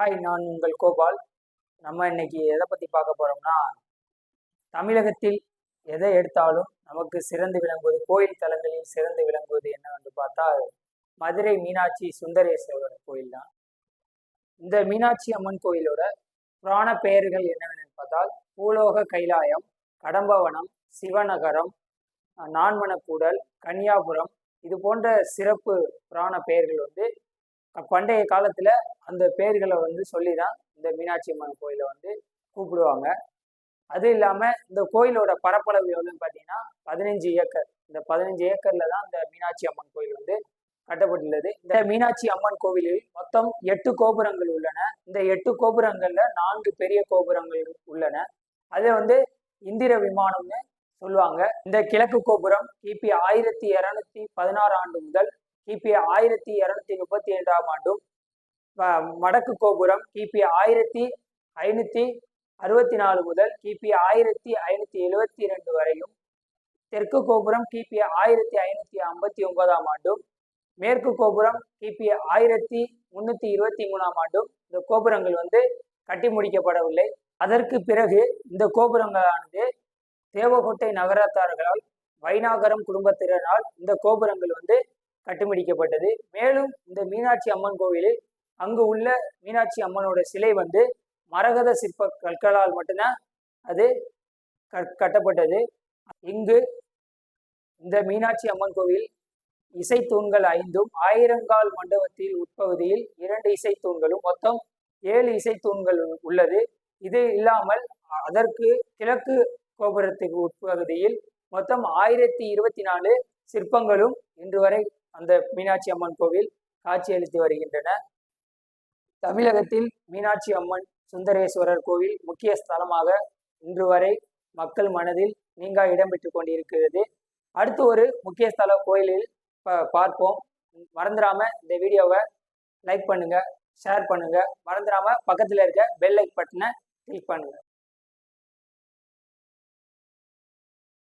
Hi நான் உங்கள் கோபால். நம்ம இன்னைக்கு எதை பற்றி பார்க்க போகிறோம்னா தமிழகத்தில் எதை எடுத்தாலும் நமக்கு சிறந்து விளங்குவது கோயில் தலங்களில் சிறந்து விளங்குவது என்னவென்று பார்த்தால் மதுரை மீனாட்சி சுந்தரேஸ்வரர் கோயில் தான். இந்த மீனாட்சி அம்மன் கோயிலோட புராண பெயர்கள் என்னவென்று பார்த்தால் பூலோக கைலாயம் கடம்பவனம் சிவநகரம் நான்மனக்கூடல் கன்னியாபுரம் இது போன்ற சிறப்பு புராண பெயர்கள் வந்து பண்டைய காலத்தில் அந்த பேர்களை வந்து சொல்லி தான் இந்த மீனாட்சி அம்மன் கோயிலை வந்து கூப்பிடுவாங்க. அது இல்லாமல் இந்த கோயிலோட பரப்பளவு எவ்வளோன்னு பார்த்தீங்கன்னா பதினஞ்சு ஏக்கர். இந்த பதினஞ்சு ஏக்கரில் தான் இந்த மீனாட்சி அம்மன் கோயில் வந்து கட்டப்பட்டுள்ளது. இந்த மீனாட்சி அம்மன் கோவிலில் மொத்தம் எட்டு கோபுரங்கள் உள்ளன. இந்த எட்டு கோபுரங்கள்ல நான்கு பெரிய கோபுரங்கள் உள்ளன. அதை வந்து இந்திர விமானம்னு சொல்லுவாங்க. இந்த கிழக்கு கோபுரம் கிபி ஆயிரத்தி இரநூத்தி பதினாறு ஆண்டு முதல் கிபி ஆயிரத்தி இரநூத்தி முப்பத்தி ஏழாம் ஆண்டும் வடக்கு கோபுரம் கிபி ஆயிரத்தி ஐநூற்றி அறுபத்தி நாலு முதல் கிபி ஆயிரத்தி ஐநூற்றி எழுபத்தி ரெண்டு வரையும் தெற்கு கோபுரம் கிபி ஆயிரத்தி ஐநூற்றி ஐம்பத்தி ஒன்பதாம் ஆண்டும் மேற்கு கோபுரம் கிபி ஆயிரத்தி முன்னூற்றி இருபத்தி மூணாம் ஆண்டும் இந்த கோபுரங்கள் வந்து கட்டி முடிக்கப்படவில்லை. அதற்கு பிறகு இந்த கோபுரங்களானது தேவகோட்டை நகரத்தார்களால் வைநாகரம் குடும்பத்தினரால் இந்த கோபுரங்கள் வந்து கட்டுமிடிக்கப்பட்டது. மேலும் இந்த மீனாட்சி அம்மன் கோவிலில் அங்கு உள்ள மீனாட்சி அம்மனோட சிலை வந்து மரகத சிற்ப கற்களால் மட்டும்தான் அது கட்டப்பட்டது. இங்கு இந்த மீனாட்சி அம்மன் கோவில் இசைத்தூண்கள் ஐந்தும் ஆயிரங்கால் மண்டபத்தில் உட்பகுதியில் இரண்டு இசைத்தூண்களும் மொத்தம் ஏழு இசைத்தூண்கள் உள்ளது. இது இல்லாமல் அதற்கு கிழக்கு கோபுரத்துக்கு உட்பகுதியில் மொத்தம் ஆயிரத்தி இருபத்தி நாலு சிற்பங்களும் இன்று வரை அந்த மீனாட்சி அம்மன் கோவில் காட்சியளித்து வருகின்றன. தமிழகத்தில் மீனாட்சி அம்மன் சுந்தரேஸ்வரர் கோவில் முக்கிய ஸ்தலமாக இன்று வரை மக்கள் மனதில் நீங்கா இடம்பெற்று கொண்டிருக்கிறது. அடுத்து ஒரு முக்கிய ஸ்தல கோயிலில் பார்ப்போம். மறந்துடாம இந்த வீடியோவை லைக் பண்ணுங்க ஷேர் பண்ணுங்க. மறந்துடாம பக்கத்தில் இருக்க பெல் லைக் பட்டனை கிளிக் பண்ணுங்க.